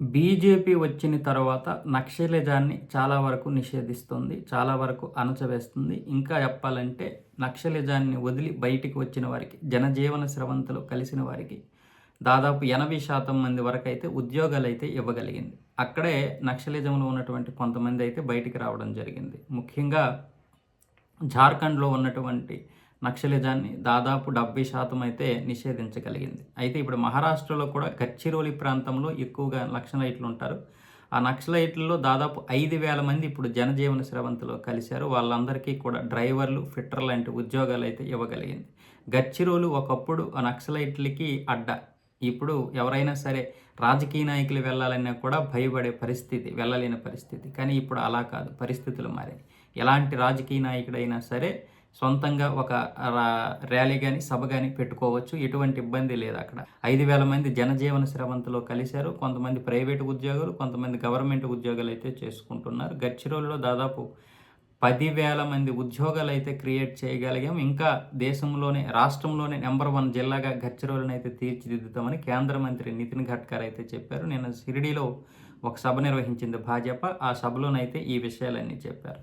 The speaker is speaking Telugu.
బీజేపీ వచ్చిన తర్వాత నక్సలిజాన్ని చాలా వరకు నిషేధిస్తుంది చాలా వరకు అణచవేస్తుంది. ఇంకా చెప్పాలంటే నక్సలిజాన్ని వదిలి బయటికి వచ్చిన వారికి జనజీవన స్రవంతులు కలిసిన వారికి దాదాపు ఎనభై శాతం మంది వరకు అయితే ఉద్యోగాలు అయితే ఇవ్వగలిగింది. అక్కడే నక్సలిజంలో ఉన్నటువంటి కొంతమంది అయితే బయటికి రావడం జరిగింది. ముఖ్యంగా జార్ఖండ్లో ఉన్నటువంటి నక్సలిజాన్ని దాదాపు డెబ్బై శాతం అయితే నిషేధించగలిగింది. అయితే ఇప్పుడు మహారాష్ట్రలో కూడా గచ్చిరోలి ప్రాంతంలో ఎక్కువగా నక్సలైట్లు ఉంటారు. ఆ నక్సలైట్లలో దాదాపు ఐదు వేల మంది ఇప్పుడు జనజీవన స్రవంతిలో కలిశారు. వాళ్ళందరికీ కూడా డ్రైవర్లు ఫిట్టర్ లాంటి ఉద్యోగాలు అయితే ఇవ్వగలిగింది. గచ్చిరోలు ఒకప్పుడు ఆ నక్సలైట్లకి అడ్డ. ఇప్పుడు ఎవరైనా సరే రాజకీయ నాయకులు వెళ్ళాలన్నా కూడా భయపడే పరిస్థితి వెళ్ళలేని పరిస్థితి. కానీ ఇప్పుడు అలా కాదు. పరిస్థితులు మారాయి. ఎలాంటి రాజకీయ నాయకుడైనా సరే సొంతంగా ఒక ర్యాలీ కానీ సభ కానీ పెట్టుకోవచ్చు. ఎటువంటి ఇబ్బంది లేదు అక్కడ. ఐదు వేల మంది జనజీవన శ్రవంతిలో కలిశారు. కొంతమంది ప్రైవేటు ఉద్యోగులు కొంతమంది గవర్నమెంట్ ఉద్యోగాలు అయితే చేసుకుంటున్నారు. గచ్చిరోలులో దాదాపు పదివేల మంది ఉద్యోగాలు అయితే క్రియేట్ చేయగలిగాం. ఇంకా దేశంలోనే రాష్ట్రంలోనే నెంబర్ వన్ జిల్లాగా గచ్చిరోలును అయితే తీర్చిదిద్దుతామని కేంద్ర మంత్రి నితిన్ గడ్కర్ అయితే చెప్పారు. నిన్న షిరిడీలో ఒక సభ నిర్వహించింది భాజపా. ఆ సభలోనైతే ఈ విషయాలన్నీ చెప్పారు.